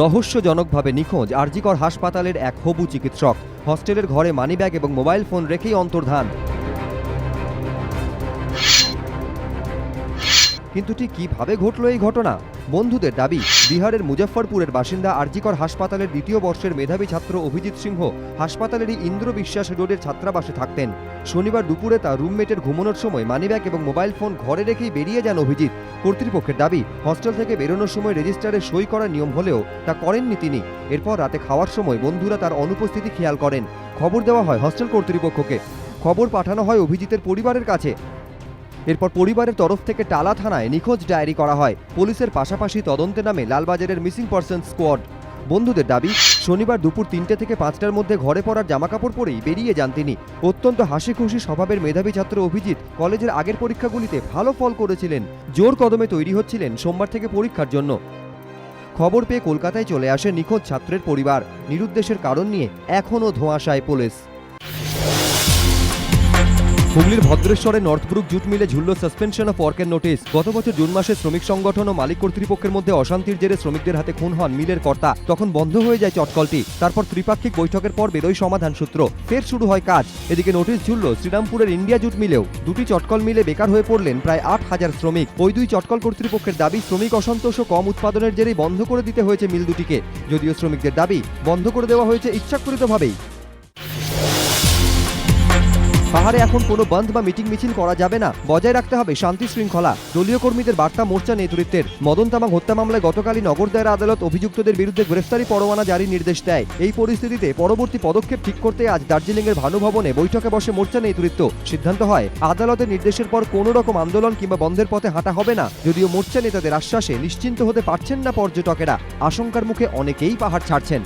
রহস্যজনকভাবে নিখোঁজ আরজিকর হাসপাতালের এক হবু চিকিৎসক। হস্টেলের ঘরে মানিব্যাগ এবং মোবাইল ফোন রেখেই অন্তর্ধান। কিন্তু ঠিক কীভাবে ঘটল এই ঘটনা? বন্ধুদের দাবি, বিহারের মুজফ্ফরপুরের বাসিন্দা আরজিকর হাসপাতালের দ্বিতীয় বর্ষের মেধাবী ছাত্র অভিজিৎ সিংহ হাসপাতালেরই ইন্দ্র বিশ্বাস রোডের ছাত্রাবাসে থাকতেন। শনিবার দুপুরে তার রুমমেটের ঘুমানোর সময় মানিব্যাগ এবং মোবাইল ফোন ঘরে রেখেই বেরিয়ে যান অভিজিৎ। কর্তৃপক্ষের দাবি, হস্টেল থেকে বেরোনোর সময় রেজিস্টারে সই করার নিয়ম হলেও তা করেননি তিনি। এরপর রাতে খাওয়ার সময় বন্ধুরা তার অনুপস্থিতি খেয়াল করেন। খবর দেওয়া হয় হস্টেল কর্তৃপক্ষকে। খবর পাঠানো হয় অভিজিতের পরিবারের কাছে। এরপর পরিবারের তরফ থেকে টালা থানায় নিখোঁজ ডায়েরি করা হয়। পুলিশের পাশাপাশি তদন্তে নামে লালবাজারের মিসিং পার্সন স্কোয়াড। বন্ধুদের দাবি, শনিবার দুপুর তিনটে থেকে পাঁচটার মধ্যে ঘরে পড়ার জামাকাপড় পরেই বেরিয়ে যান তিনি। অত্যন্ত হাসি খুশি স্বভাবের মেধাবী ছাত্র অভিজিৎ কলেজের আগের পরীক্ষাগুলিতে ভালো ফল করেছিলেন। জোর কদমে তৈরি হচ্ছিলেন সোমবার থেকে পরীক্ষার জন্য। খবর পেয়ে কলকাতায় চলে আসে নিখোঁজ ছাত্রের পরিবার। নিরুদ্দেশের কারণ নিয়ে এখনও ধোঁয়াশায় পুলিশ। হুগলির ভদ্রেশ্বরে নর্থব্রুক জুট মিলে ঝুলল সাসপেনশন অফ ওয়ার্কের নোটিশ গত বছর জুন মাসে শ্রমিক সংগঠন ও মালিক কর্তৃপক্ষের মধ্যে অশান্তির জেরে শ্রমিকদের হাতে খুন হন মিলের কর্তা। তখন বন্ধ হয়ে যায় চটকলটি। তারপর ত্রিপাক্ষিক বৈঠকের পর বেরোয় সমাধান সূত্র। ফের শুরু হয় কাজ। এদিকে নোটিশ ঝুলল শ্রীরামপুরের ইন্ডিয়া জুট মিলেও। দুটি চটকল মিলে বেকার হয়ে পড়লেন প্রায় আট হাজার শ্রমিক। ওই দুই চটকল কর্তৃপক্ষের দাবি, শ্রমিক অসন্তোষ ও কম উৎপাদনের জেরেই বন্ধ করে দিতে হয়েছে মিল দুটিকে। যদিও শ্রমিকদের দাবি, বন্ধ করে দেওয়া হয়েছে ইচ্ছাকৃতভাবেই। পাহাড়ে এখন কোনো বন্ধ বা মিটিং মিছিল করা যাবে না। বজায় রাখতে হবে শান্তি শৃঙ্খলা। দলীয় কর্মীদের বার্তা মোর্চা নেতৃত্বের। মদন তামাং হত্যা মামলায় গতকালই নগর দায়রা আদালত অভিযুক্তদের বিরুদ্ধে গ্রেফতারি পরোয়ানা জারির নির্দেশ দেয়। এই পরিস্থিতিতে পরবর্তী পদক্ষেপ ঠিক করতে আজ দার্জিলিংয়ের ভানুভবনে বৈঠকে বসে মোর্চা নেতৃত্ব। সিদ্ধান্ত হয়, আদালতের নির্দেশের পর কোনো রকম আন্দোলন কিংবা বন্ধের পথে হাঁটা হবে না। যদিও মোর্চা নেতাদের আশ্বাসে নিশ্চিন্ত হতে পারছেন না পর্যটকেরা। আশঙ্কার মুখে অনেকেই পাহাড় ছাড়ছেন।